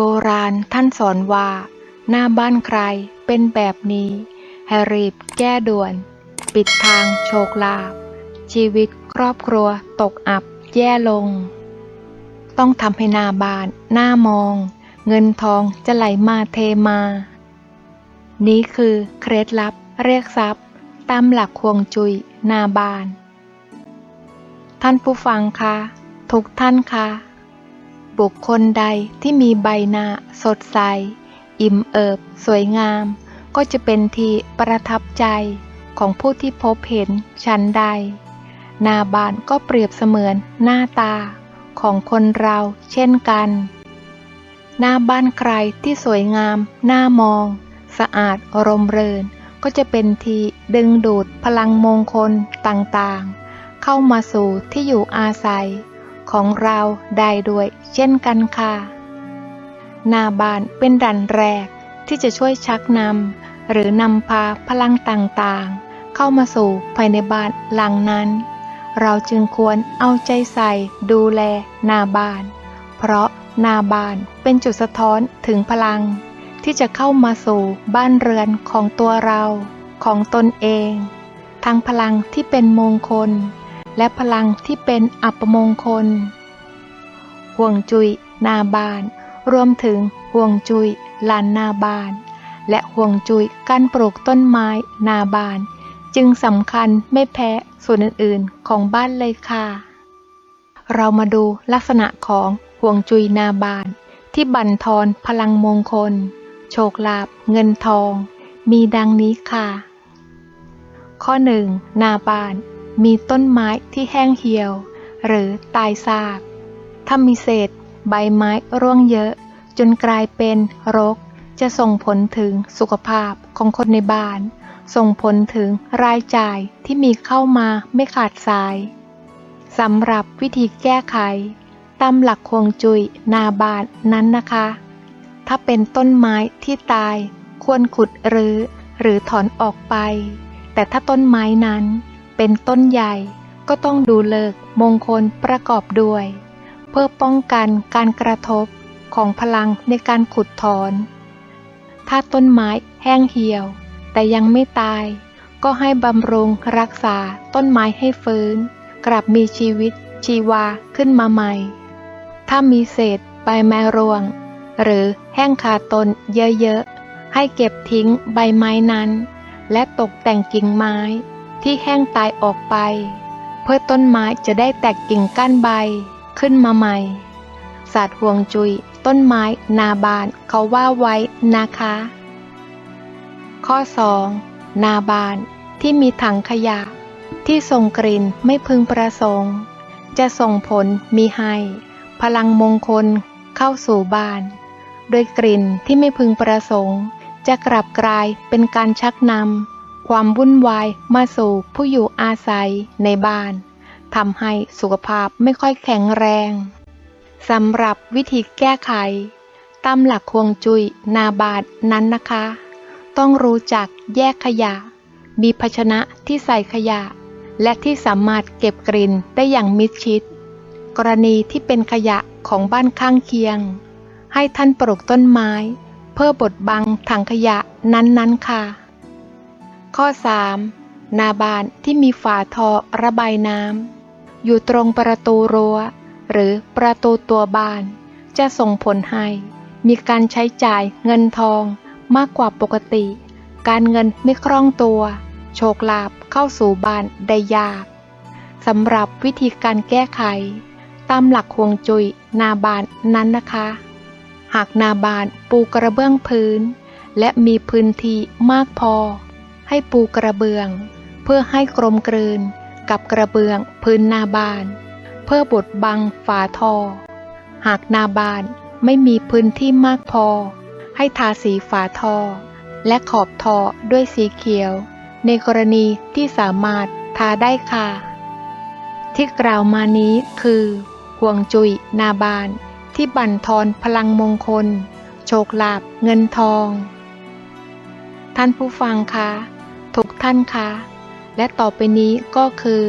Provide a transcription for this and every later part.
โบราณท่านสอนว่า หน้าบ้านใครเป็นแบบนี้ให้รีบแก้ด่วน ปิดทางโชคลาภชีวิตครอบครัวตกอับแย่ลง ต้องทำให้หน้าบ้านหน้ามอง เงินทองจะไหลมาเทมา นี้คือเคล็ดลับเรียกทรัพย์ ตามหลักควงจุยหน้าบ้าน ท่านผู้ฟังคะทุกท่านคะ บุคคลใดที่มีใบหน้าสดใส อิ่มเอิบ สวยงาม ก็จะเป็นที่ประทับใจของผู้ที่พบเห็นชั้นใด หน้าบ้านก็เปรียบเสมือนหน้าตาของคนเราเช่นกัน หน้าบ้านใครที่สวยงามน่ามอง สะอาดรมเรินก็จะเป็นที่ดึงดูดพลังมงคลต่างๆ เข้ามาสู่ที่อยู่อาศัย ของเราได้ด้วยเช่นกันค่ะ หน้าบ้านเป็นดันแรกที่จะช่วยชักนำหรือนำพาพลังต่างๆ เข้ามาสู่ภายในบ้านหลังนั้น เราจึงควรเอาใจใส่ดูแลหน้าบ้าน เพราะหน้าบ้านเป็นจุดสะท้อนถึงพลัง ที่จะเข้ามาสู่บ้านเรือนของตัวเรา ของตนเอง ทั้งพลังที่เป็นมงคล และพลังที่เป็นอัปมงคล ห่วงจุยนาบาน รวมถึงห่วงจุยลานนาบาน และห่วงจุยการปลูกต้นไม้นาบาน จึงสำคัญไม่แพ้ส่วนอื่นๆของบ้านเลยค่ะ เรามาดูลักษณะของห่วงจุยนาบาน ที่บั่นทอนพลังมงคล โชคลาภเงินทอง มีดังนี้ค่ะ ข้อหนึ่งนาบาน มีต้นไม้ที่แห้งเหี่ยว หรือตายซาก ถ้ามีเศษ ใบไม้ร่วงเยอะ จนกลายเป็นรก จะส่งผลถึงสุขภาพของคนในบ้าน ส่งผลถึงรายจ่ายที่มีเข้ามาไม่ขาดสายสำหรับวิธีแก้ไข ตามหลักควงจุยนาบานนั้นนะคะ ถ้าเป็นต้นไม้ที่ตาย ควรขุดรื้อหรือถอนออกไป แต่ถ้าต้นไม้นั้น เป็นต้นใหญ่ก็ต้องดูเลิกมงคลประกอบด้วย เพื่อป้องกันการกระทบของพลังในการขุดถอน ถ้าต้นไม้แห้งเหี่ยว แต่ยังไม่ตาย ก็ให้บำรุงรักษาต้นไม้ให้ฟื้น กลับมีชีวิตชีวาขึ้นมาใหม่ ถ้ามีเศษใบไม้ร่วง หรือแห้งคาตนเยอะๆ ให้เก็บทิ้งใบไม้นั้น และตกแต่งกิ่งไม้ ที่แห้งตายออกไป เพื่อต้นไม้จะได้แตกกิ่งก้านใบขึ้นมาใหม่ ศาสตร์ห่วงจุยต้นไม้นาบานเขาว่าไว้นะคะ ข้อ 2. นาบานที่มีถังขยะ ที่ส่งกลิ่นไม่พึงประสงค์ จะส่งผลมีให้ พลังมงคลเข้าสู่บ้าน โดยกลิ่นที่ไม่พึงประสงค์ จะกลับกลายเป็นการชักนำ ความวุ่นวายมาสู่ผู้อยู่อาศัยในบ้านทำให้สุขภาพไม่ค่อยแข็งแรงสำหรับวิธีแก้ไขตามหลักควงจุยนาบาดนั้นนะคะ ต้องรู้จักแยกขยะ มีภาชนะที่ใส่ขยะ และที่สามารถเก็บกลิ่นได้อย่างมิดชิด กรณีที่เป็นขยะของบ้านข้างเคียง ให้ท่านปลูกต้นไม้ เพื่อบดบังถังขยะนั้นๆค่ะ ข้อ 3. นาบานที่มีฝาทอระบายน้ำอยู่ตรงประตูรั้ว หรือประตูตัวบ้าน จะส่งผลให้มีการใช้จ่ายเงินทองมากกว่าปกติ การเงินไม่คล่องตัว โชคลาภเข้าสู่บ้านได้ยากสำหรับวิธีการแก้ไข ตามหลักฮวงจุยนาบานนั้นนะคะ หากนาบานปูกระเบื้องพื้น และมีพื้นที่มากพอ ให้ปูกระเบื้อง เพื่อให้กลมกลืนกับกระเบื้องพื้นนาบาน เพื่อบดบังฝาท่อ หากนาบานไม่มีพื้นที่มากพอ ให้ทาสีฝาท่อ และขอบท่อด้วยสีเขียว ในกรณีที่สามารถทาได้ค่ะ ที่กล่าวมานี้คือห่วงจุยนาบานที่บั่นทอนพลังมงคล โชคลาภเงินทอง ท่านผู้ฟังคะ ทุกท่านคะ และต่อไปนี้ก็คือ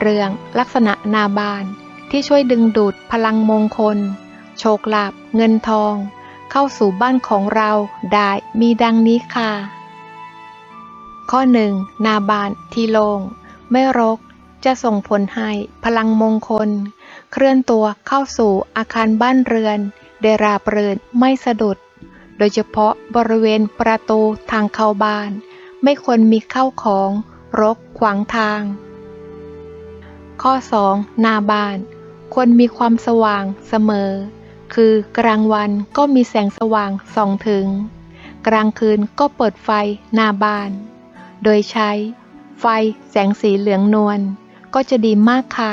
เรื่องลักษณะนาบานที่ช่วยดึงดูดพลังมงคล โชคลาภเงินทอง เข้าสู่บ้านของเราได้มีดังนี้ค่ะ ข้อหนึ่งนาบานที่โลง่งไม่รกจะส่งผลให้พลังมงคล เคลื่อนตัวเข้าสู่อาคารบ้านเรือนได้ราบรื่นไม่สะดุด โดยเฉพาะบริเวณประตูทางเข้าบ้าน ไม่ควรมีเข้าของ รกขวางทาง ข้อ 2. นาบ้าน ควรมีความสว่างเสมอ คือกลางวันก็มีแสงสว่างส่องถึง กลางคืนก็เปิดไฟหน้าบ้าน โดยใช้ ไฟแสงสีเหลืองนวลก็จะดีมากค่ะ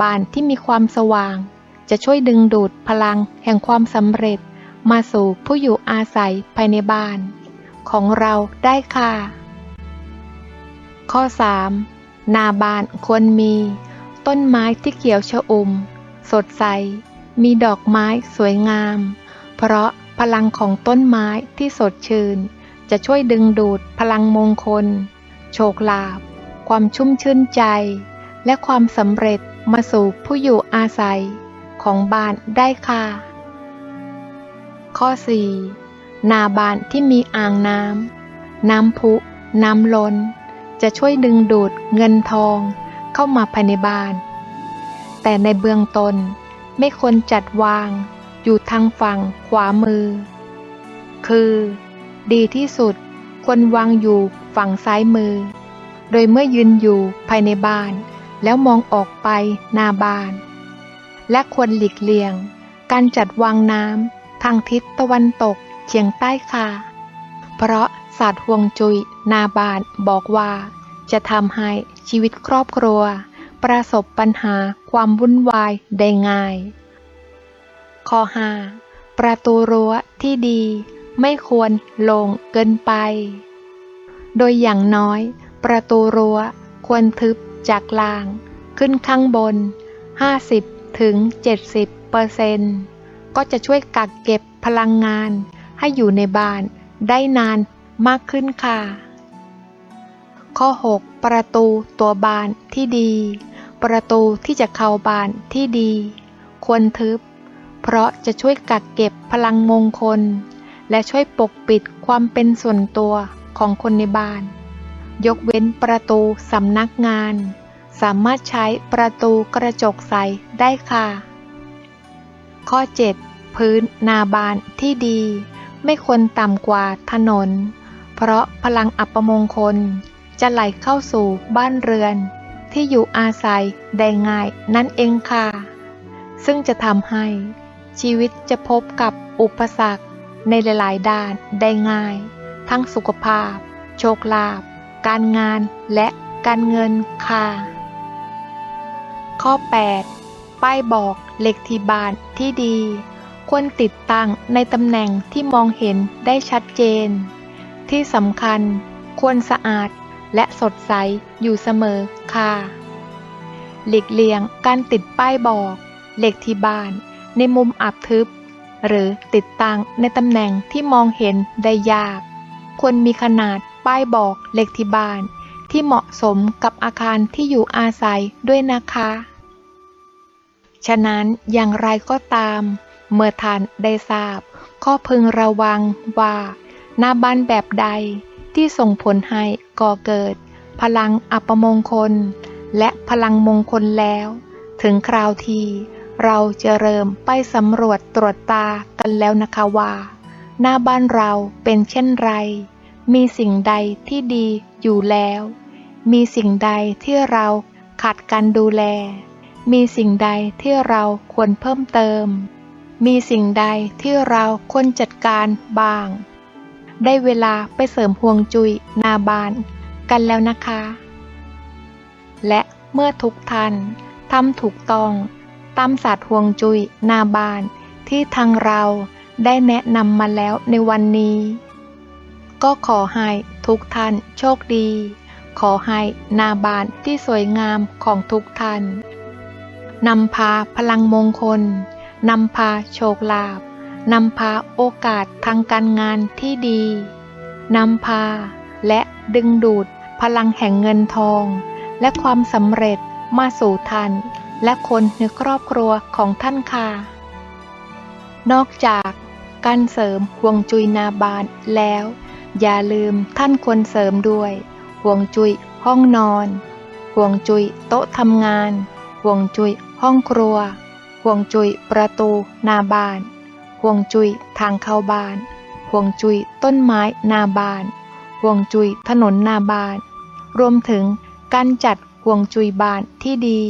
บ้านที่มีความสว่าง จะช่วยดึงดูดพลังแห่งความสำเร็จ มาสู่ผู้อยู่อาศัยภายในบ้าน ของเราได้ค่ะ ข้อ 3. นาบ้านควรมี ต้นไม้ที่เขียวชอุ่ม สดใส มีดอกไม้สวยงาม เพราะพลังของต้นไม้ที่สดชื่น จะช่วยดึงดูดพลังมงคล โชคลาภความชุ่มชื่นใจ และความสำเร็จมาสู่ผู้อยู่อาศัยของบ้านได้ค่ะ ข้อ 4. นาบานที่มีอ่างน้ำ น้ำพุ น้ำล้น จะช่วยดึงดูดเงินทองเข้ามาภายในบ้าน แต่ในเบื้องต้นไม่ควรจัดวางอยู่ทางฝั่งขวามือ คือ ดีที่สุดควรวางอยู่ฝั่งซ้ายมือ โดยเมื่อยืนอยู่ภายในบ้าน แล้วมองออกไปหน้าบ้าน และควรหลีกเลี่ยง การจัดวางน้ำทางทิศตะวันตก เฉียงใต้ค่ะ เพราะศาสตร์ห่วงจุยนาบานบอกว่า จะทำให้ชีวิตครอบครัว ประสบปัญหาความวุ่นวายได้ง่าย ข้อ 5. ประตูรั้วที่ดีไม่ควรลงเกินไป โดยอย่างน้อย ประตูรั้วควรทึบจากล่าง ขึ้นข้างบน 50ถึง70เปอร์ซนก็จะช่วยกักเก็บพลังงาน ให้อยู่ในบ้านได้นานมากขึ้นค่ะ ข้อ 6 ประตูตัวบานที่ดี ประตูที่จะเข้าบานที่ดี ควรทึบ เพราะจะช่วยกักเก็บพลังมงคล และช่วยปกปิดความเป็นส่วนตัวของคนในบ้าน ยกเว้นประตูสำนักงาน สามารถใช้ประตูกระจกใสได้ค่ะ ข้อ 7 พื้นนาบานที่ดี ไม่ควรต่ำกว่าถนน เพราะพลังอัปมงคลจะไหลเข้าสู่บ้านเรือน ที่อยู่อาศัยได้ง่ายนั่นเองค่ะ ซึ่งจะทำให้ชีวิตจะพบกับอุปสรรคในหลายๆ ด้านได้ง่าย ทั้งสุขภาพ โชคลาภการงานและการเงินค่ะ ข้อ 8 ป้ายบอกเลขที่บ้านที่ดี ควรติดตั้งในตำแหน่งที่มองเห็นได้ชัดเจน ที่สำคัญควรสะอาดและสดใสอยู่เสมอค่ะ หลีกเลี่ยงการติดป้ายบอกเหลขที่บ้านในมุมอับทึบ หรือติดตั้งในตำแหน่งที่มองเห็นได้ยาก ควรมีขนาดป้ายบอกเหลขที่บ้านที่เหมาะสมกับอาคารที่อยู่อาศัยด้วยนะคะ ฉะนั้นอย่างไรก็ตาม เมื่อท่านได้ทราบข้อพึงระวังว่าหน้าบ้านแบบใดที่ส่งผลให้ก่อเกิด พลังอัปมงคล และพลังมงคลแล้ว ถึงคราวทีเราจะเริ่มไปสำรวจตรวจตากันแล้วนะคะว่า หน้าบ้านเราเป็นเช่นไร มีสิ่งใดที่ดีอยู่แล้ว มีสิ่งใดที่เราขาดการดูแล มีสิ่งใดที่เราควรเพิ่มเติม มีสิ่งใดที่เราควรจัดการบ้าง ได้เวลาไปเสริมห่วงจุยนาบานกันแล้วนะคะ และเมื่อทุกท่านทำถูกต้องตามศาสตร์ห่วงจุยนาบานที่ทางเราได้แนะนำมาแล้วในวันนี้ ก็ขอให้ทุกท่านโชคดี ขอให้นาบานที่สวยงามของทุกท่านนำพาพลังมงคล นำพาโชคลาภนำพาโอกาสทางการงานที่ดี นำพาและดึงดูดพลังแห่งเงินทอง และความสำเร็จมาสู่ท่าน และคนในครอบครัวของท่านค่ะ นอกจากการเสริมห่วงจุยนาบานแล้ว อย่าลืมท่านควรเสริมด้วยห่วงจุยห้องนอนห่วงจุยโต๊ะทำงานห่วงจุยห้องครัว ห่วงจุยประตูหน้าบ้าน ห่วงจุยทางเข้าบ้าน ห่วงจุยต้นไม้หน้าบ้าน ห่วงจุยถนนหน้าบ้าน รวมถึงการจัดห่วงจุยบ้านที่ดี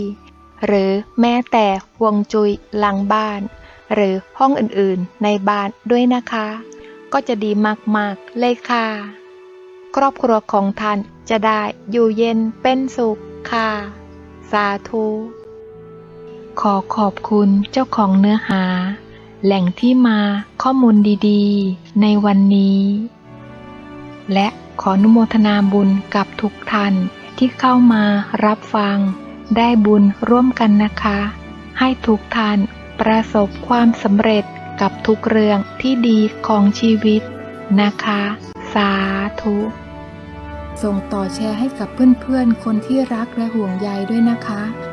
หรือแม้แต่ห่วงจุยหลังบ้าน หรือห้องอื่นๆในบ้านด้วยนะคะ ก็จะดีมากๆเลยค่ะ ครอบครัวของท่านจะได้อยู่เย็นเป็นสุขค่ะ สาธุ ขอขอบคุณเจ้าของเนื้อหา แหล่งที่มาข้อมูลดีๆ ในวันนี้ และขออนุโมทนาบุญกับทุกท่านที่เข้ามารับฟัง ได้บุญร่วมกันนะคะ ให้ทุกท่านประสบความสำเร็จกับทุกเรื่องที่ดีของชีวิตนะคะ สาธุ ส่งต่อแชร์ให้กับเพื่อนๆ คนที่รักและห่วงใยด้วยนะคะ